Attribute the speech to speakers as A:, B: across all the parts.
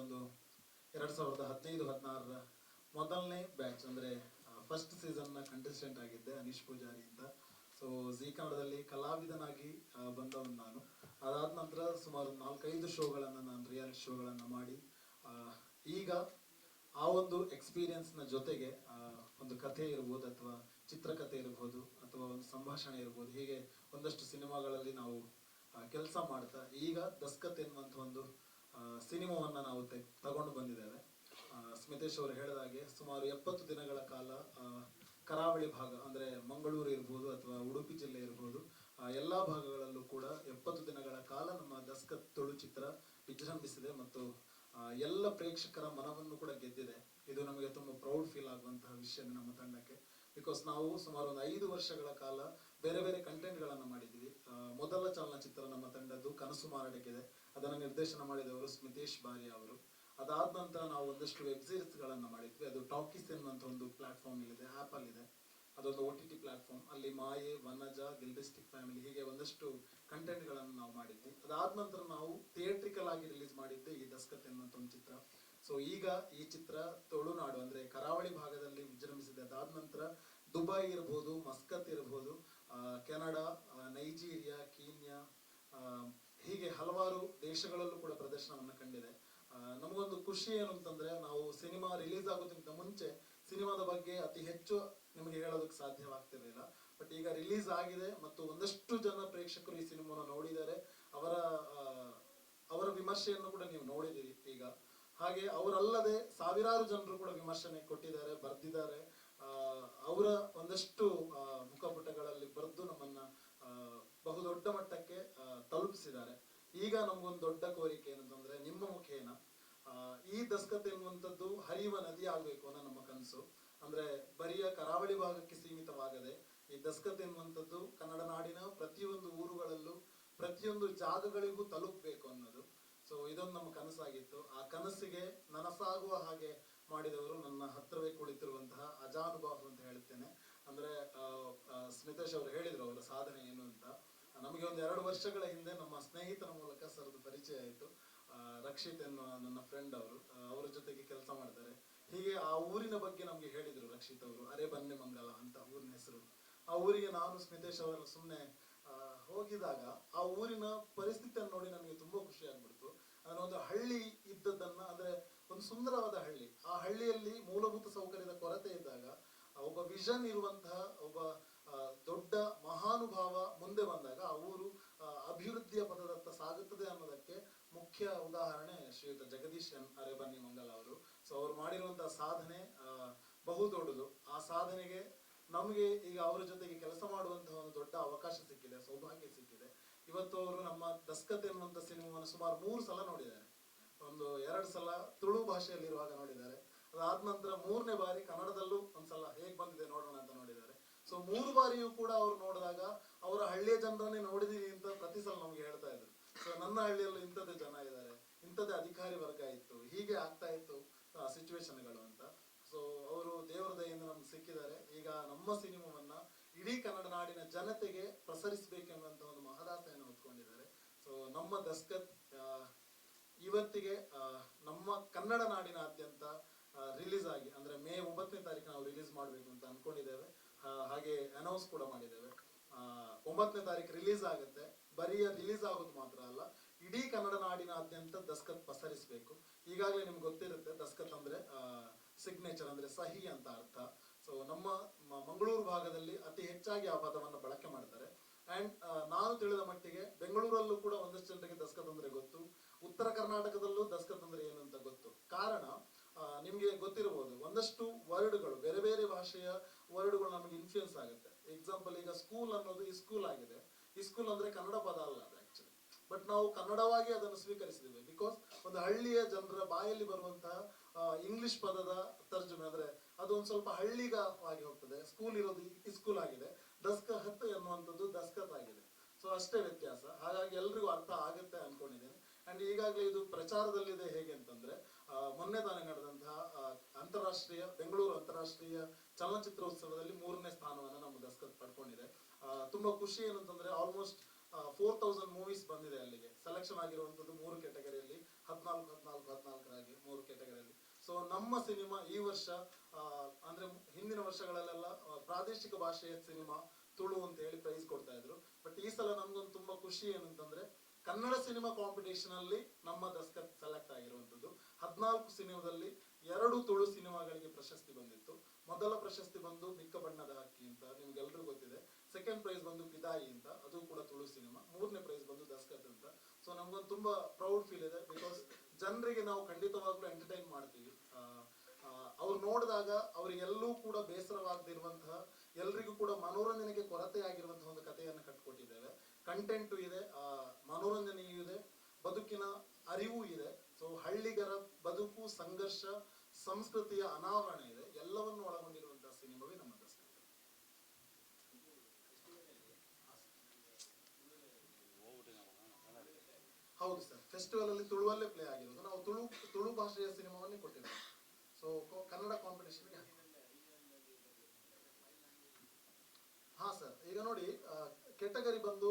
A: ಒಂದು ಎರಡ್ ಸಾವಿರದ ಹದಿನೈದು, ಹದಿನಾರರ ಮೊದಲನೇ ಬ್ಯಾಚ್ ಅಂದ್ರೆ ಫಸ್ಟ್ ಸೀಸನ್ನ ಕಂಟೆಸ್ಟೆಂಟ್ ಆಗಿದ್ದೆ ಅನೀಶ್ ಪೂಜಾರಿ ಅಂತ. ಸೊ ಜಿ ಕನ್ನಡದಲ್ಲಿ ಕಲಾವಿದನಾಗಿ ಬಂದವನು ನಾನು. ಅದಾದ ನಂತರ ಸುಮಾರು ನಾಲ್ಕೈದು ಶೋಗಳನ್ನ ನಾನು ರಿಯಾಲಿಟಿ ಶೋಗಳನ್ನ ಮಾಡಿ ಈಗ ಆ ಒಂದು ಎಕ್ಸ್ಪೀರಿಯನ್ಸ್ನ ಜೊತೆಗೆ ಒಂದು ಕಥೆ ಇರ್ಬೋದು ಅಥವಾ ಚಿತ್ರಕಥೆ ಇರ್ಬೋದು ಅಥವಾ ಒಂದು ಸಂಭಾಷಣೆ ಇರ್ಬೋದು, ಹೀಗೆ ಒಂದಷ್ಟು ಸಿನಿಮಾಗಳಲ್ಲಿ ನಾವು ಕೆಲಸ ಮಾಡ್ತಾ, ಈಗ ದಸ್ಕತ್ ಎನ್ನುವಂಥ ಒಂದು ಸಿನಿಮಾವನ್ನ ನಾವು ತೆ- ತಗೊಂಡು ಬಂದಿದ್ದೇವೆ. ಸ್ಮಿತೇಶ್ ಅವರು ಹೇಳಿದ ಹಾಗೆ ಸುಮಾರು ಎಪ್ಪತ್ತು ದಿನಗಳ ಕಾಲ ಕರಾವಳಿ ಭಾಗ ಅಂದ್ರೆ ಮಂಗಳೂರು ಇರ್ಬೋದು ಅಥವಾ ಉಡುಪಿ ಜಿಲ್ಲೆ ಇರ್ಬೋದು ಎಲ್ಲಾ ಭಾಗಗಳಲ್ಲೂ ಕೂಡ ಎಪ್ಪತ್ತು ದಿನಗಳ ಕಾಲ ನಮ್ಮ ದಸ್ಕ ತುಳು ಚಿತ್ರ ವಿಜೃಂಭಿಸಿದೆ ಮತ್ತು ಎಲ್ಲ ಪ್ರೇಕ್ಷಕರ ಮನವನ್ನು ಕೂಡ ಗೆದ್ದಿದೆ. ಇದು ನಮಗೆ ತುಂಬಾ ಪ್ರೌಡ್ ಫೀಲ್ ಆಗುವಂತಹ ವಿಷಯ ನಮ್ಮ ತಂಡಕ್ಕೆ. ಬಿಕಾಸ್ ನಾವು ಸುಮಾರು ಒಂದು ಐದು ವರ್ಷಗಳ ಕಾಲ ಬೇರೆ ಬೇರೆ ಕಂಟೆಂಟ್ ಗಳನ್ನ ಮಾಡಿದ್ವಿ ಆ, ಮೊದಲ ಚಲನಚಿತ್ರ ನಮ್ಮ ತಂಡದ್ದು ಕನಸು ಮಾರಡಿಕೆದೆ ಅದನ್ನು ನಿರ್ದೇಶನ ಮಾಡಿದವರು ಸ್ಮಿತೇಶ್ ಬಾರಿ ಅವರು. ಅದಾದ ನಂತರ ನಾವು ಒಂದಷ್ಟು ವೆಬ್ ಸೀರೀಸ್ ಗಳನ್ನ ಮಾಡಿದ್ವಿ. ಅದು ಟಾಕೀಸ್ ಎನ್ನುವಂತ ಒಂದು ಪ್ಲಾಟ್ಫಾರ್ಮ್ ಇದೆ ಆಪ್ ಅಲ್ಲಿ ಇದೆ ಅದೊಂದು ಒ ಟಿ ಟಿ ಪ್ಲಾಟ್ಫಾರ್ಮ್ ಅಲ್ಲಿ ಮಾಯೆ ವನಜ ಗಿಲ್ಡಿಸ್ಟಿಕ್ ಫ್ಯಾಮಿಲಿ ಹೀಗೆ ಒಂದಷ್ಟು ಕಂಟೆಂಟ್ಗಳನ್ನು ನಾವು ಮಾಡಿದ್ವಿ. ಅದಾದ ನಂತರ ನಾವು ಥಿಯೇಟ್ರಿಕಲ್ ಆಗಿ ರಿಲೀಸ್ ಮಾಡಿದ್ದೆ ಈ ದಸ್ಕತ್ ಎನ್ನುವಂತ ಒಂದು ಚಿತ್ರ. ಸೊ ಈಗ ಈ ಚಿತ್ರ ತುಳುನಾಡು ಅಂದ್ರೆ ಕರಾವಳಿ ಭಾಗದಲ್ಲಿ ವಿಜೃಂಭಿಸಿದೆ. ಅದಾದ ನಂತರ ದುಬೈ ಇರಬಹುದು ಮಸ್ಕತ್ ಇರಬಹುದು ಆ, ಕೆನಡಾ ನೈಜೀರಿಯಾ ಕೀನ್ಯಾ ಹೀಗೆ ಹಲವಾರು ದೇಶಗಳಲ್ಲೂ ಕೂಡ ಪ್ರದರ್ಶನವನ್ನು ಕಂಡಿದೆ. ನಮಗೊಂದು ಖುಷಿ ಏನು ಅಂತಂದ್ರೆ ನಾವು ಸಿನಿಮಾ ರಿಲೀಸ್ ಆಗೋದಕ್ಕಿಂತ ಮುಂಚೆ ಸಿನಿಮಾದ ಬಗ್ಗೆ ಅತಿ ಹೆಚ್ಚು ನಿಮಗೆ ಹೇಳೋದಕ್ಕೆ ಸಾಧ್ಯವಾಗ್ತಿರ್ಲಿಲ್ಲ. ಬಟ್ ಈಗ ರಿಲೀಸ್ ಆಗಿದೆ ಮತ್ತು ಒಂದಷ್ಟು ಜನ ಪ್ರೇಕ್ಷಕರು ಈ ಸಿನಿಮಾನ ನೋಡಿದ್ದಾರೆ. ಅವರ ಅವರ ವಿಮರ್ಶೆಯನ್ನು ಕೂಡ ನೀವು ನೋಡಿದಿರಿ ಈಗ. ಹಾಗೆ ಅವರಲ್ಲದೆ ಸಾವಿರಾರು ಜನರು ಕೂಡ ವಿಮರ್ಶನೆ ಕೊಟ್ಟಿದ್ದಾರೆ, ಬರ್ದಿದ್ದಾರೆ. ಅವರ ಒಂದಷ್ಟು ಮುಖಪುಟಗಳಲ್ಲಿ ಬರೆದು ನಮ್ಮನ್ನ ಬಹುದೊಡ್ಡ ಮಟ್ಟಕ್ಕೆ ತಲುಪಿಸಿದ್ದಾರೆ. ಈಗ ನಮಗೊಂದು ದೊಡ್ಡ ಕೋರಿಕೆ ಏನಂತಂದ್ರೆ ನಿಮ್ಮ ಮುಖೇನ ಈ ದಸ್ಕತ್ ಎನ್ನುವಂಥದ್ದು ಹರಿಯುವ ನದಿ ಆಗ್ಬೇಕು ಅನ್ನೋ ನಮ್ಮ ಕನಸು. ಅಂದ್ರೆ ಬರಿಯ ಕರಾವಳಿ ಭಾಗಕ್ಕೆ ಸೀಮಿತವಾಗದೆ ಈ ದಸ್ಕತ್ ಎನ್ನುವಂಥದ್ದು ಕನ್ನಡ ನಾಡಿನ ಪ್ರತಿಯೊಂದು ಊರುಗಳಲ್ಲೂ, ಪ್ರತಿಯೊಂದು ಜಾಗಗಳಿಗೂ ತಲುಪಬೇಕು ಅನ್ನೋದು. ಸೊ ಇದೊಂದು ನಮ್ಮ ಕನಸಾಗಿತ್ತು. ಆ ಕನಸಿಗೆ ನನಸಾಗುವ ಹಾಗೆ ಮಾಡಿದವರು ನನ್ನ ಹತ್ರವೇ ಕುಳಿತಿರುವಂತಹ ಅಜಾನುಬಾಹು ಅಂತ ಹೇಳ್ತೇನೆ ಅಂದ್ರೆ ಸ್ಮಿತೇಶ್ ಅವರು ಹೇಳಿದ್ರು ಅವರ ಸಾಧನೆ ಏನು ಅಂತ. ನಮಗೆ ಒಂದು ಎರಡು ವರ್ಷಗಳ ಹಿಂದೆ ನಮ್ಮ ಸ್ನೇಹಿತರ ಮೂಲಕ ಸರ್ದು ಪರಿಚಯ ಆಯಿತು. ರಕ್ಷಿತ್ ಎನ್ನುವ ನನ್ನ ಫ್ರೆಂಡ್ ಅವರು. ಅವರ ಜೊತೆಗೆ ಕೆಲಸ ಮಾಡ್ತಾರೆ ಹೀಗೆ ಆ ಊರಿನ ಬಗ್ಗೆ ನಮ್ಗೆ ಹೇಳಿದ್ರು ರಕ್ಷಿತ್ ಅವರು. ಅರೆ ಬನ್ನಿ ಮಂಗಲ ಅಂತ ಊರಿನ ಹೆಸರು. ಆ ಊರಿಗೆ ನಾನು ಸ್ಮಿತೇಶ್ ಅವರು ಸುಮ್ಮನೆ ಹೋಗಿದಾಗ ಆ ಊರಿನ ಪರಿಸ್ಥಿತಿಯನ್ನು ನೋಡಿ ನನಗೆ ತುಂಬಾ ಖುಷಿ ಆಗ್ಬಿಡ್ತು. ಒಂದು ಹಳ್ಳಿ ಇದ್ದದ್ದನ್ನ, ಅಂದ್ರೆ ಒಂದು ಸುಂದರವಾದ ಹಳ್ಳಿ. ಆ ಹಳ್ಳಿಯಲ್ಲಿ ಮೂಲಭೂತ ಸೌಕರ್ಯದ ಕೊರತೆ ಇದ್ದಾಗ ಒಬ್ಬ ವಿಷನ್ ಇರುವಂತಹ, ಒಬ್ಬ ದೊಡ್ಡ ಮಹಾನುಭಾವ ಮುಂದೆ ಬಂದಾಗ ಅವರು ಅಭಿವೃದ್ಧಿಯ ಪದದತ್ತ ಸಾಗುತ್ತದೆ ಅನ್ನೋದಕ್ಕೆ ಮುಖ್ಯ ಉದಾಹರಣೆ ಶ್ರೀಯುತ ಜಗದೀಶ್ ಅರೆಬನ್ನಿ ಮಂಗಲ ಅವರು. ಸೊ ಅವ್ರು ಮಾಡಿರುವಂತಹ ಸಾಧನೆ ಬಹು ದೊಡ್ಡದು. ಆ ಸಾಧನೆಗೆ ನಮಗೆ ಈಗ ಅವರ ಜೊತೆಗೆ ಕೆಲಸ ಮಾಡುವಂತಹ ಒಂದು ದೊಡ್ಡ ಅವಕಾಶ ಸಿಕ್ಕಿದೆ, ಸೌಭಾಗ್ಯ ಸಿಕ್ಕಿದೆ. ಇವತ್ತು ಅವರು ನಮ್ಮ ದಸ್ಕತ್ ಎನ್ನುವಂತ ಸಿನಿಮಾವನ್ನು ಸುಮಾರು ಮೂರು ಸಲ ನೋಡಿದ್ದಾರೆ. ಒಂದು ಎರಡು ಸಲ ತುಳು ಭಾಷೆಯಲ್ಲಿರುವಾಗ ನೋಡಿದ್ದಾರೆ. ಅದಾದ ನಂತರ ಮೂರನೇ ಬಾರಿ ಕನ್ನಡದಲ್ಲೂ ಒಂದ್ಸಲ ಹೇಗ್ ಬಂದಿದೆ ನೋಡೋಣ ಅಂತ ನೋಡಿದ್ದಾರೆ ಸೊ ಮೂರು ಬಾರಿಯೂ ಕೂಡ ಅವ್ರು ನೋಡಿದಾಗ, ಅವರ ಹಳ್ಳಿಯ ಜನರನ್ನೇ ನೋಡಿದೀನಿ ಅಂತ ಪ್ರತಿ ಸಲ ನಮ್ಗೆ ಹೇಳ್ತಾ ಇದ್ರು. ಸೊ ನನ್ನ ಹಳ್ಳಿಯಲ್ಲಿ ಇಂಥದ್ದೇ ಜನ ಇದ್ದಾರೆ, ಇಂಥದ್ದೇ ಅಧಿಕಾರಿ ವರ್ಗ ಇತ್ತು, ಹೀಗೆ ಆಗ್ತಾ ಇತ್ತು ಸಿಚುವೇಶನ್ಗಳು ಅಂತ. ಸೊ ಅವರು ದೇವರ ದಯಿಂದ ನಮ್ಗೆ ಸಿಕ್ಕಿದ್ದಾರೆ. ಈಗ ನಮ್ಮ ಸಿನಿಮಾವನ್ನ ಇಡೀ ಕನ್ನಡ ನಾಡಿನ ಜನತೆಗೆ ಪ್ರಸರಿಸಬೇಕೆನ್ನುವಂತ ಒಂದು ಮಹದಾಸೆಯನ್ನು ಹೊತ್ಕೊಂಡಿದ್ದಾರೆ. ಸೊ ನಮ್ಮ ದಸ್ಕತ್ ಇವತ್ತಿಗೆ ನಮ್ಮ ಕನ್ನಡ ನಾಡಿನಾದ್ಯಂತ ರಿಲೀಸ್ ಆಗಿ, ಅಂದ್ರೆ ಮೇ ಒಂಬತ್ತನೇ ತಾರೀಕು ನಾವು ರಿಲೀಸ್ ಮಾಡಬೇಕು ಅಂತ ಅನ್ಕೊಂಡಿದ್ದೇವೆ. ಹಾಗೆ ಅನೌನ್ಸ್ ಕೂಡ ಮಾಡಿದ್ದೇವೆ. ಒಂಬತ್ತನೇ ತಾರೀಕು ರಿಲೀಸ್ ಆಗುತ್ತೆ. ಬರೀ ರಿಲೀಸ್ ಆಗೋದು ಮಾತ್ರ ಅಲ್ಲ, ಇಡೀ ಕನ್ನಡ ನಾಡಿನಾದ್ಯಂತ ದಸ್ಕತ್ ಪಸರಿಸಬೇಕು. ಈಗಾಗಲೇ ನಿಮ್ಗೆ ಗೊತ್ತಿರುತ್ತೆ ದಸ್ಕತ್ ಅಂದ್ರೆ ಸಿಗ್ನೇಚರ್ ಅಂದ್ರೆ ಸಹಿ ಅಂತ ಅರ್ಥ. ಸೊ ನಮ್ಮ ಮಂಗಳೂರು ಭಾಗದಲ್ಲಿ ಅತಿ ಹೆಚ್ಚಾಗಿ ಆ ಪದವನ್ನು ಬಳಕೆ ಮಾಡ್ತಾರೆ. ಅಂಡ್ ನಾನು ತಿಳಿದ ಮಟ್ಟಿಗೆ ಬೆಂಗಳೂರಲ್ಲೂ ಕೂಡ ಒಂದಷ್ಟು ಜನರಿಗೆ ದಸ್ಕತ್ ಅಂದ್ರೆ ಗೊತ್ತು. ಉತ್ತರ ಕರ್ನಾಟಕದಲ್ಲೂ ದಸ್ಕತ್ ಅಂದ್ರೆ ಏನು ಅಂತ ಗೊತ್ತು. ಕಾರಣ ನಿಮ್ಗೆ ಗೊತ್ತಿರಬಹುದು, ಒಂದಷ್ಟು ವರ್ಡ್ಗಳು, ಬೇರೆ ಬೇರೆ ಭಾಷೆಯ ವರ್ಡ್ಗಳು ನಮಗೆ ಇನ್ಫ್ಲೂಯೆನ್ಸ್ ಆಗುತ್ತೆ. ಎಕ್ಸಾಂಪಲ್ ಈಗ ಸ್ಕೂಲ್ ಅನ್ನೋದು ಈ ಸ್ಕೂಲ್ ಆಗಿದೆ. ಈ ಸ್ಕೂಲ್ ಅಂದ್ರೆ ಕನ್ನಡ ಪದ ಅಲ್ಲ ಅದು ಆಕ್ಚುಲಿ ಬಟ್ ನಾವು ಕನ್ನಡವಾಗಿ ಅದನ್ನು ಸ್ವೀಕರಿಸಿದ್ದೇವೆ. ಬಿಕಾಸ್ ಒಂದು ಹಳ್ಳಿಯ ಜನರ ಬಾಯಲ್ಲಿ ಬರುವಂತಹ ಇಂಗ್ಲಿಷ್ ಪದದ ತರ್ಜುಮೆ ಅಂದ್ರೆ ಅದು ಒಂದ್ ಸ್ವಲ್ಪ ಹಳ್ಳಿಗವಾಗಿ ಹೋಗ್ತದೆ. ಸ್ಕೂಲ್ ಇರೋದು ಈ ಸ್ಕೂಲ್ ಆಗಿದೆ. ದಸ್ಕತ್ ಎನ್ನುವಂಥದ್ದು ದಸ್ಕತ್ ಆಗಿದೆ. ಸೊ ಅಷ್ಟೇ ವ್ಯತ್ಯಾಸ. ಹಾಗಾಗಿ ಎಲ್ರಿಗೂ ಅರ್ಥ ಆಗುತ್ತೆ ಅನ್ಕೊಂಡಿದ್ದೇನೆ. ಅಂಡ್ ಈಗಾಗಲೇ ಇದು ಪ್ರಚಾರದಲ್ಲಿದೆ ಹೇಗೆ ಅಂತಂದ್ರೆ ಮೊನ್ನೆ ತಾನೇ ನಡೆದಂತಹ ಅಂತಾರಾಷ್ಟ್ರೀಯ, ಬೆಂಗಳೂರು ಅಂತಾರಾಷ್ಟ್ರೀಯ ಚಲನಚಿತ್ರೋತ್ಸವದಲ್ಲಿ ಮೂರನೇ ಸ್ಥಾನವನ್ನ ನಮ್ಮ ದಸ್ಕತ್ ಪಡ್ಕೊಂಡಿದೆ. ತುಂಬಾ ಖುಷಿ ಏನಂತಂದ್ರೆ ಆಲ್ಮೋಸ್ಟ್ ಫೋರ್ ತೌಸಂಡ್ ಮೂವೀಸ್ ಬಂದಿದೆ ಅಲ್ಲಿಗೆ. ಸೆಲೆಕ್ಷನ್ ಆಗಿರುವಂತದ್ದು ಮೂರು ಕೆಟಗರಿಯಲ್ಲಿ ಹದಿನಾಲ್ಕು ಹದಿನಾಲ್ಕು, ಹದಿನಾಲ್ಕರಾಗಿ ಮೂರು ಕೆಟಗರಿಯಲ್ಲಿ ಸೊ ನಮ್ಮ ಸಿನಿಮಾ ಈ ವರ್ಷ ಅಂದ್ರೆ ಹಿಂದಿನ ವರ್ಷಗಳಲ್ಲೆಲ್ಲ ಪ್ರಾದೇಶಿಕ ಭಾಷೆಯ ಸಿನಿಮಾ ತುಳು ಅಂತ ಹೇಳಿ ಪ್ರೈಸ್ ಕೊಡ್ತಾ ಇದ್ರು. ಬಟ್ ಈ ಸಲ ನಮ್ಗೊಂದು ತುಂಬಾ ಖುಷಿ ಏನಂತಂದ್ರೆ ಕನ್ನಡ ಸಿನಿಮಾ ಕಾಂಪಿಟೇಷನ್ ಅಲ್ಲಿ ನಮ್ಮ ದಸ್ಕತ್ ಸೆಲೆಕ್ಟ್ ಆಗಿರುವಂತದ್ದು ಹದಿನಾಲ್ಕು ಸಿನಿಮಾದಲ್ಲಿ ಎರಡು ತುಳು ಸಿನಿಮಾಗಳಿಗೆ ಪ್ರಶಸ್ತಿ ಬಂದಿತ್ತು. ಮೊದಲ ಪ್ರಶಸ್ತಿ ಬಂದು ಬಿಕ್ಕ ಬಣ್ಣದ ಹಕ್ಕಿ ಅಂತ ನಿಮ್ಗೆಲ್ರಿಗೂ ಗೊತ್ತಿದೆ. ಸೆಕೆಂಡ್ ಪ್ರೈಸ್ ಬಂದು ಪಿದಾಯಿ ಅಂತ, ಅದು ಕೂಡ ತುಳು ಸಿನಿಮಾ. ಮೂರನೇ ಪ್ರೈಸ್ ಬಂದು ದಸ್ಕತ್ ಅಂತ. ಸೊ ನಮ್ಗೊಂದು ತುಂಬಾ ಪ್ರೌಡ್ ಫೀಲ್ ಇದೆ ಬಿಕಾಸ್ ಜನರಿಗೆ ನಾವು ಖಂಡಿತವಾಗ್ಲೂ ಎಂಟರ್ಟೈನ್ ಮಾಡ್ತೀವಿ. ಅವ್ರು ನೋಡಿದಾಗ ಅವರಿಗೆಲ್ಲೂ ಕೂಡ ಬೇಸರವಾಗದಿರುವಂತಹ, ಎಲ್ರಿಗೂ ಕೂಡ ಮನೋರಂಜನೆಗೆ ಕೊರತೆ ಆಗಿರುವಂತಹ ಒಂದು ಕಥೆಯನ್ನು ಕಟ್ಕೊಟ್ಟಿದ್ದೇವೆ. ಕಂಟೆಂಟು ಇದೆ ಮನೋರಂಜನೆಯೂ ಇದೆ, ಬದುಕಿನ ಅರಿವು ಇದೆ. ಸೊ ಹಳ್ಳಿಗರ ಬದುಕು, ಸಂಘರ್ಷ, ಸಂಸ್ಕೃತಿಯ ಅನಾವರಣ ಇದೆ. ಎಲ್ಲವನ್ನು ಒಳಗೊಂಡಿರುವಂತಹ ಸಿನಿಮಾವೇ ನಮ್ಮ ಹೌದು ಸರ್. ಫೆಸ್ಟಿವಲ್ ಅಲ್ಲಿ ತುಳುವಲ್ಲೇ ಪ್ಲೇ ಆಗಿರೋದು. ನಾವು ತುಳು ತುಳು ಭಾಷೆಯ ಸಿನಿಮಾವನ್ನೇ ಕೊಟ್ಟಿದ್ದೇವೆ ಸೊ ಕನ್ನಡ ಕಾಂಪಿಟೇಷನ್ಗೆ ಹಾ ಸರ್. ಈಗ ನೋಡಿ ಕೆಟಗರಿ ಬಂದು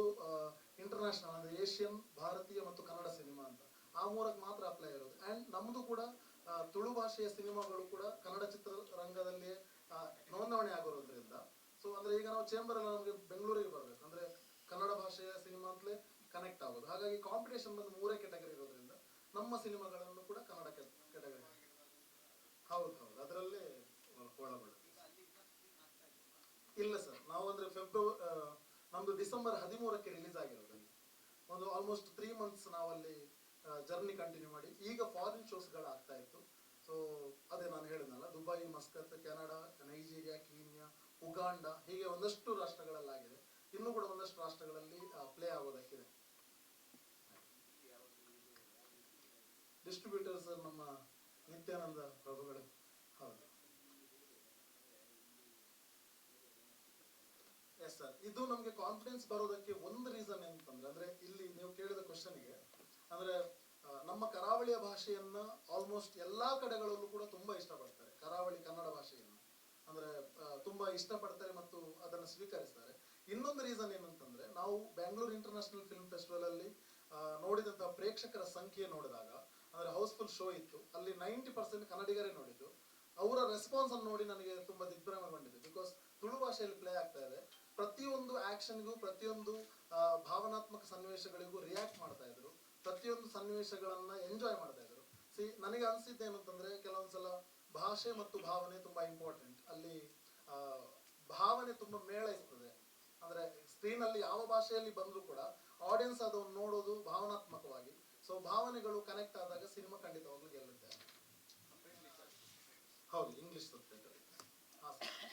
A: ಇಂಟರ್ನ್ಯಾಷನಲ್ ಅಂದ್ರೆ ಏಷ್ಯನ್, ಭಾರತೀಯ ಮತ್ತು ಕನ್ನಡ ಸಿನಿಮಾ ಅಂತ. ಆ ಮೂರಕ್ಕೆ ಮಾತ್ರ ಅಪ್ಲೈ ಇರೋದು. ಅಂಡ್ ನಮ್ದು ಕೂಡ ತುಳು ಭಾಷೆಯ ಸಿನಿಮಾಗಳು ಕೂಡ ಕನ್ನಡ ಚಿತ್ರರಂಗದಲ್ಲಿ ನೋಂದಣಿ ಆಗಿರೋದ್ರಿಂದ. ಸೊ ಅಂದ್ರೆ ಈಗ ನಾವು ಚೇಂಬರ್ ಎಲ್ಲ ನಮಗೆ ಬೆಂಗಳೂರಿಗೆ ಬರ್ಬೇಕು. ಅಂದ್ರೆ ಕನ್ನಡ ಭಾಷೆಯ ಸಿನಿಮಾ ಅಂತಲೇ ಕನೆಕ್ಟ್ ಆಗೋದು. ಹಾಗಾಗಿ ಕಾಂಪಿಟೇಷನ್ ಬಂದು ಮೂರೇ ಕೆಟಗರಿ ಇರೋದ್ರಿಂದ ನಮ್ಮ ಸಿನಿಮಾಗಳನ್ನು ಕೂಡ ಕನ್ನಡ ಕೆಟಗರಿ ಹೌದು ಹೌದು. ಅದರಲ್ಲೇ ಒಳಗೊಳ್ಳುತ್ತೆ ಇಲ್ಲ ಸರ್. ನಾವು ಅಂದ್ರೆ ಫೆಬ್ರವರಿ ನಮ್ದು ಡಿಸೆಂಬರ್ ಹದಿಮೂರಕ್ಕೆ ರಿಲೀಸ್ ಆಗಿರೋದು ಒಂದು ಆಲ್ಮೋಸ್ಟ್ ತ್ರೀ ಮಂತ್ಸ್ ನಾವಲ್ಲಿ ಜರ್ನಿ ಕಂಟಿನ್ಯೂ ಮಾಡಿ. ಈಗ ಫಾರಿನ್ ಶೋಸ್ಗಳು ಆಗ್ತಾ ಇತ್ತು. ಸೊ ಅದೇ ನಾನು ಹೇಳಿದ್ನಲ್ಲ Dubai Muscat Canada Nigeria Kenya Uganda ಹೀಗೆ ಒಂದಷ್ಟು ರಾಷ್ಟ್ರಗಳಲ್ಲಾಗಿದೆ. ಇನ್ನೂ ಕೂಡ ಒಂದಷ್ಟು ರಾಷ್ಟ್ರಗಳಲ್ಲಿ ಪ್ಲೇ ಆಗೋದಕ್ಕಿದೆ ಡಿಸ್ಟ್ರಿಬ್ಯೂಟರ್ಸ್ ನಮ್ಮ ನಿತ್ಯಾನಂದ ಪ್ರಭುಗಳು ಹೌದು ಎಸ್ ಸರ್, ಇದು ನಮಗೆ ಕಾನ್ಫಿಡೆನ್ಸ್ ಬರೋದಕ್ಕೆ ಒಂದು ರೀಸನ್ ಏನಂತಂದ್ರೆ, ಅಂದ್ರೆ ಇಲ್ಲಿ ನೀವು ಕೇಳಿದ ಕ್ವಶನ್ಗೆ ಅಂದ್ರೆ ನಮ್ಮ ಕರಾವಳಿಯ ಭಾಷೆಯನ್ನ ಆಲ್ಮೋಸ್ಟ್ ಎಲ್ಲಾ ಕಡೆಗಳಲ್ಲೂ ಕೂಡ ತುಂಬಾ ಇಷ್ಟಪಡ್ತಾರೆ. ಕರಾವಳಿ ಕನ್ನಡ ಭಾಷೆಯನ್ನು, ಅಂದ್ರೆ ತುಂಬಾ ಇಷ್ಟಪಡ್ತಾರೆ ಮತ್ತು ಅದನ್ನು ಸ್ವೀಕರಿಸ್ತಾರೆ. ಇನ್ನೊಂದು ರೀಸನ್ ಏನಂತಂದ್ರೆ, ನಾವು ಬ್ಯಾಂಗ್ಳೂರ್ ಇಂಟರ್ನ್ಯಾಷನಲ್ ಫಿಲ್ಮ್ ಫೆಸ್ಟಿವಲ್ ಅಲ್ಲಿ ನೋಡಿದಂತಹ ಪ್ರೇಕ್ಷಕರ ಸಂಖ್ಯೆ ನೋಡಿದಾಗ, ಅಂದ್ರೆ ಹೌಸ್ಫುಲ್ ಶೋ ಇತ್ತು, ಅಲ್ಲಿ ನೈಂಟಿ ಪರ್ಸೆಂಟ್ ಕನ್ನಡಿಗರೇ ನೋಡಿದ್ದು ಅವರ ರೆಸ್ಪಾನ್ಸ್ ಅನ್ನು ನೋಡಿ ನನಗೆ ತುಂಬಾ ದಿಗ್ಭ್ರಮೆಗೊಂಡಿದೆ ಬಿಕಾಸ್ ತುಳು ಭಾಷೆಯಲ್ಲಿ ಪ್ಲೇ ಆಗ್ತಾ ಇದೆ. ಪ್ರತಿಯೊಂದು ಆಕ್ಷನ್ಗೂ, ಪ್ರತಿಯೊಂದು ಭಾವನಾತ್ಮಕ ಸನ್ನಿವೇಶಗಳಿಗೂ ರಿಯಾಕ್ಟ್ ಮಾಡ್ತಾ ಇದ್ರು. ಪ್ರತಿಯೊಂದು ಸನ್ನಿವೇಶಗಳನ್ನ ಎಂಜಾಯ್ ಮಾಡ್ತಾ ಇದ್ರು. ಸಿ ನನಗೆ ಅನಿಸಿದ್ದು ಏನಂತಂದ್ರೆ ಅಂತಂದ್ರೆ ಕೆಲವೊಂದ್ಸಲ ಭಾಷೆ ಮತ್ತು ಭಾವನೆ ತುಂಬಾ ಇಂಪಾರ್ಟೆಂಟ್ ಅಲ್ಲಿ ಭಾವನೆ ತುಂಬಾ ಮೇಳೈಸ್ತದೆ ಅಂದ್ರೆ ಸ್ಕ್ರೀನ್ ಅಲ್ಲಿ ಯಾವ ಭಾಷೆಯಲ್ಲಿ ಬಂದರೂ ಕೂಡ ಆಡಿಯನ್ಸ್ ಅದನ್ನು ನೋಡೋದು ಭಾವನಾತ್ಮಕವಾಗಿ. ಸೊ ಭಾವನೆಗಳು ಕನೆಕ್ಟ್ ಆದಾಗ ಸಿನಿಮಾ ಖಂಡಿತವಾಗ್ಲೂ ಗೆಲ್ಲುತ್ತೆ ಹೌದು ಇಂಗ್ಲಿಷ್ ಸಬ್ಟೈಟಲ್ ಹಾ ಸರ್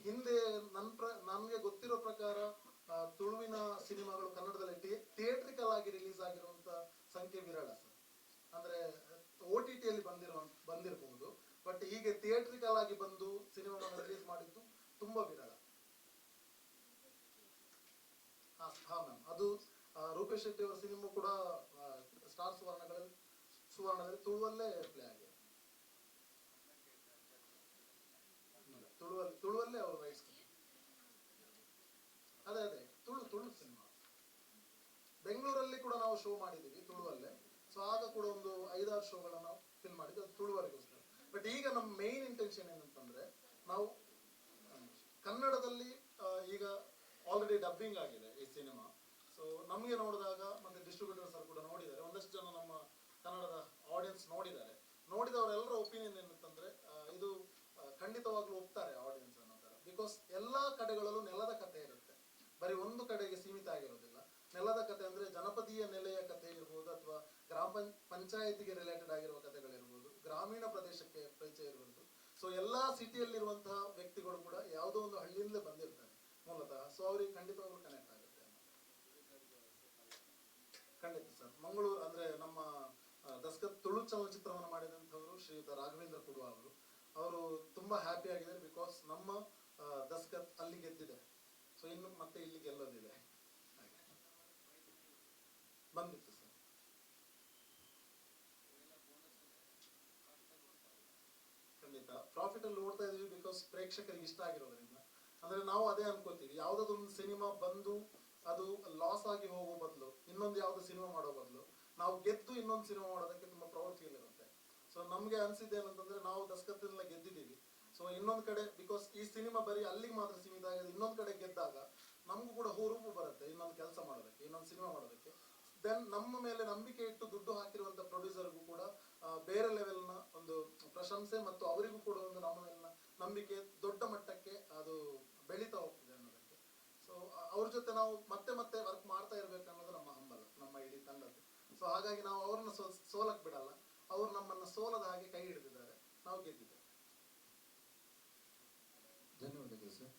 A: ಹಿಂದೆ ನನ್ ಪ್ರ ನನ್ಗೆ ಗೊತ್ತಿರೋ ಪ್ರಕಾರ ಆ, ತುಳುವಿನ ಸಿನಿಮಾಗಳು ಕನ್ನಡದಲ್ಲಿ ಥಿಯೇಟ್ರಿಕಲ್ ಆಗಿ ರಿಲೀಸ್ ಆಗಿರುವಂತ ಸಂಖ್ಯೆ ವಿರಳ ಸರ್ ಅಂದ್ರೆ ಓ ಟಿ ಟಿಯಲ್ಲಿ ಬಂದಿರೋ ಬಂದಿರಬಹುದು ಬಟ್ ಹೀಗೆ ಥಿಯೇಟ್ರಿಕಲ್ ಆಗಿ ಬಂದು ಸಿನಿಮಾವನ್ನು ರಿಲೀಸ್ ಮಾಡಿದ್ದು ತುಂಬಾ ವಿರಳ. ಅದು ರೂಪೇಶ್ ಶೆಟ್ಟಿ ಅವರ ಸಿನಿಮಾ ಕೂಡ ಸ್ಟಾರ್ ಸುವರ್ಣಗಳಲ್ಲಿ, ಸುವರ್ಣದಲ್ಲಿ ತುಳುವಲ್ಲೇ ಪ್ಲೇ ಆಗಿದೆ. ತುಳುವಲ್ಲಿ ತುಳುವಲ್ಲೇ ಅವರು ರೈಟ್ಸ್ ಅದೇ ಅದೇ, ತುಳು ತುಳು ಸಿನಿಮಾ. ಬೆಂಗಳೂರಲ್ಲಿ ಕೂಡ ನಾವು ಶೋ ಮಾಡಿದ್ದೀವಿ ತುಳುವಲ್ಲೇ. ಸೊ ಆಗ ಕೂಡ ಒಂದು ಐದಾರು ಶೋಗಳನ್ನ ಫಿಲ್ ಮಾಡಿದ್ದು. ಅದು ಬಟ್ ಈಗ ನಮ್ಮ ಮೇನ್ ಇಂಟೆನ್ಷನ್ ಏನಂತಂದ್ರೆ, ನಾವು ಕನ್ನಡದಲ್ಲಿ ಈಗ ಆಲ್ರೆಡಿ ಡಬ್ಬಿಂಗ್ ಆಗಿದೆ ಈ ಸಿನಿಮಾ ಸೊ ನಮಗೆ ನೋಡಿದಾಗ ಮತ್ತೆ ಡಿಸ್ಟ್ರಿಬ್ಯೂಟರ್ ಸರ್ ಕೂಡ ನೋಡಿದ್ದಾರೆ. ಒಂದಷ್ಟು ಜನ ನಮ್ಮ ಕನ್ನಡದ ಆಡಿಯನ್ಸ್ ನೋಡಿದ್ದಾರೆ. ನೋಡಿದವರೆಲ್ಲರ ಒಪಿನಿಯನ್ ಏನಂತಂದ್ರೆ ಇದು ಖಂಡಿತವಾಗ್ಲೂ ಒಪ್ತಾರೆ ಆಡಿಯನ್ಸ್ ಅನ್ನೋ ಬಿಕಾಸ್ ಎಲ್ಲಾ ಕಡೆಗಳಲ್ಲೂ ನೆಲದ ಕಥೆ ಇರುತ್ತೆ. ಬರೀ ಒಂದು ಕಡೆಗೆ ಸೀಮಿತ ಆಗಿರೋದಿಲ್ಲ. ನೆಲದ ಕಥೆ ಅಂದ್ರೆ ಜನಪದೀಯ ನೆಲೆಯ ಕಥೆ ಇರ್ಬೋದು ಅಥವಾ ಗ್ರಾಮ ಪಂಚಾಯತಿಗೆ ರಿಲೇಟೆಡ್ ಆಗಿರುವ ಕಥೆಗಳಿರ್ಬೋದು ಗ್ರಾಮೀಣ ಪ್ರದೇಶಕ್ಕೆ ಪರಿಚಯ ಇರ್ಬೋದು ಸೊ ಎಲ್ಲಾ ಸಿಟಿಯಲ್ಲಿರುವಂತಹ ವ್ಯಕ್ತಿಗಳು ಕೂಡ ಯಾವುದೋ ಒಂದು ಹಳ್ಳಿಯಿಂದಲೇ ಬಂದಿರ್ತಾರೆ ಮೂಲತಃ. ಸೊ ಅವ್ರಿಗೆ ಖಂಡಿತವಾಗ್ಲೂ ಕನೆಕ್ಟ್ ಆಗುತ್ತೆ ಖಂಡಿತ ಸರ್. ಮಂಗಳೂರು ಅಂದ್ರೆ ನಮ್ಮ ದಸ್ಕತ್ ತುಳು ಚಲನಚಿತ್ರವನ್ನು ಮಾಡಿದಂಥವರು ಶ್ರೀಯುತ ರಾಘವೇಂದ್ರ ಕುಡುವ ಅವರು. ಅವರು ತುಂಬಾ ಹ್ಯಾಪಿ ಆಗಿದ್ದಾರೆ ಬಿಕಾಸ್ ನಮ್ಮ ದಸ್ಕತ್ ಅಲ್ಲಿ ಗೆದ್ದಿದೆ ಸೊ ಇನ್ನು ಮತ್ತೆ ಇಲ್ಲಿ ಗೆಲ್ಲೋದಿದೆ. ಬಂದಿತ್ತು ಸರ್ ಖಂಡಿತ ಪ್ರಾಫಿಟ್ ಅಲ್ಲಿ ನೋಡ್ತಾ ಇದೀವಿ ಬಿಕಾಸ್ ಪ್ರೇಕ್ಷಕರಿಗೆ ಇಷ್ಟ ಆಗಿರೋದ್ರಿಂದ. ಅಂದ್ರೆ ನಾವು ಅದೇ ಅನ್ಕೋತೀವಿ. ಒಂದು ಸಿನಿಮಾ ಬಂದು ಅದು ಲಾಸ್ ಆಗಿ ಹೋಗೋ ಬದಲು, ಇನ್ನೊಂದು ಯಾವುದು ಸಿನಿಮಾ ಮಾಡೋ ಬದಲು, ನಾವು ಗೆದ್ದು ಇನ್ನೊಂದು ಸಿನಿಮಾ ಮಾಡೋದಕ್ಕೆ ತುಂಬಾ ಫೀಲ್ ಇರುತ್ತೆ ಸೊ ನಮ್ಗೆ ಅನ್ಸಿದ್ದು ಏನಂತಂದ್ರೆ ನಾವು ದಸ್ಕತ್ತಿನೆಲ್ಲ ಗೆದ್ದಿದ್ದೀವಿ. ಸೊ ಇನ್ನೊಂದು ಕಡೆ ಬಿಕಾಸ್ ಈ ಸಿನಿಮಾ ಬರೀ ಅಲ್ಲಿಗೆ ಮಾತ್ರ ಸೀಮಿತ ಆಗಿದೆ, ಇನ್ನೊಂದು ಕಡೆ ಗೆದ್ದಾಗ ನಮಗೂ ಕೂಡ ಹುರುಪು ಬರುತ್ತೆ ಇನ್ನೊಂದು ಕೆಲಸ ಮಾಡೋದಕ್ಕೆ, ಇನ್ನೊಂದು ಸಿನಿಮಾ ಮಾಡೋದಕ್ಕೆ. ದೆನ್ ನಮ್ಮ ಮೇಲೆ ನಂಬಿಕೆ ಇಟ್ಟು ದುಡ್ಡು ಹಾಕಿರುವಂಥ ಪ್ರೊಡ್ಯೂಸರ್ಗೂ ಕೂಡ ಬೇರೆ ಲೆವೆಲ್ನ ಒಂದು ಪ್ರಶಂಸೆ ಮತ್ತು ಅವರಿಗೂ ಕೂಡ ಒಂದು ನಮ್ಮ ನಂಬಿಕೆ ದೊಡ್ಡ ಮಟ್ಟಕ್ಕೆ ಅದು ಬೆಳೀತಾ ಹೋಗ್ತಿದೆ ಅನ್ನೋದಕ್ಕೆ. ಸೊ ಅವ್ರ ಜೊತೆ ನಾವು ಮತ್ತೆ ಮತ್ತೆ ವರ್ಕ್ ಮಾಡ್ತಾ ಇರ್ಬೇಕು ಅನ್ನೋದು ನಮ್ಮ ಹಂಬಲ, ನಮ್ಮ ಇಡೀ ತಂಡದ್ದು. ಸೊ ಹಾಗಾಗಿ ನಾವು ಅವ್ರನ್ನ ಸೋ, ಸೋಲಕ್ ಬಿಡಲ್ಲ, ಅವ್ರು ನಮ್ಮನ್ನ ಸೋಲದ ಹಾಗೆ ಕೈ ಹಿಡಿದಿದ್ದಾರೆ. ನಾವು ಗೆದ್ದಿದ್ದೇವೆ.
B: ಧನ್ಯವಾದಗಳು ಸರ್.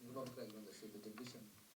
B: ನಿರ್ಮಾಪಕರಾಗಿರುವಂಥ ಶ್ರೀ ಜಗದೀಶನ್